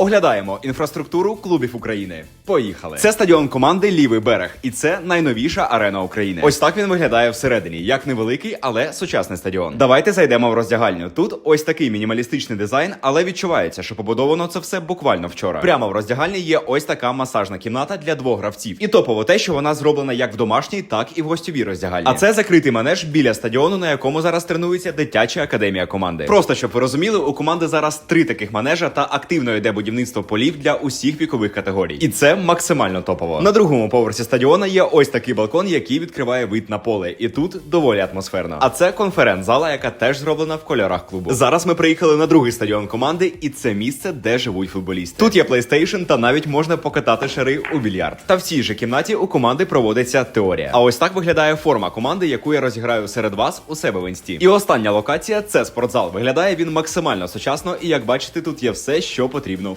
Оглядаємо інфраструктуру клубів України. Поїхали. Це стадіон команди Лівий берег, і це найновіша арена України. Ось так він виглядає всередині, як невеликий, але сучасний стадіон. Давайте зайдемо в роздягальню. Тут ось такий мінімалістичний дизайн, але відчувається, що побудовано це все буквально вчора. Прямо в роздягальні є ось така масажна кімната для двох гравців. І топово те, що вона зроблена як в домашній, так і в гостьовій роздягальні. А це закритий манеж біля стадіону, на якому зараз тренується дитяча академія команди. Просто щоб ви розуміли, у команди зараз три таких манежа та активно йде будівництво полів для усіх вікових категорій. І це максимально топово. На другому поверсі стадіона є ось такий балкон, який відкриває вид на поле. І тут доволі атмосферно. А це конференц-зала, яка теж зроблена в кольорах клубу. Зараз ми приїхали на другий стадіон команди, і це місце, де живуть футболісти. Тут є PlayStation та навіть можна покатати шари у більярд. Та в цій же кімнаті у команди проводиться теорія. А ось так виглядає форма команди, яку я розіграю серед вас у себе в інсті. І остання локація це спортзал. Виглядає він максимально сучасно, і як бачите, тут є все, що потрібно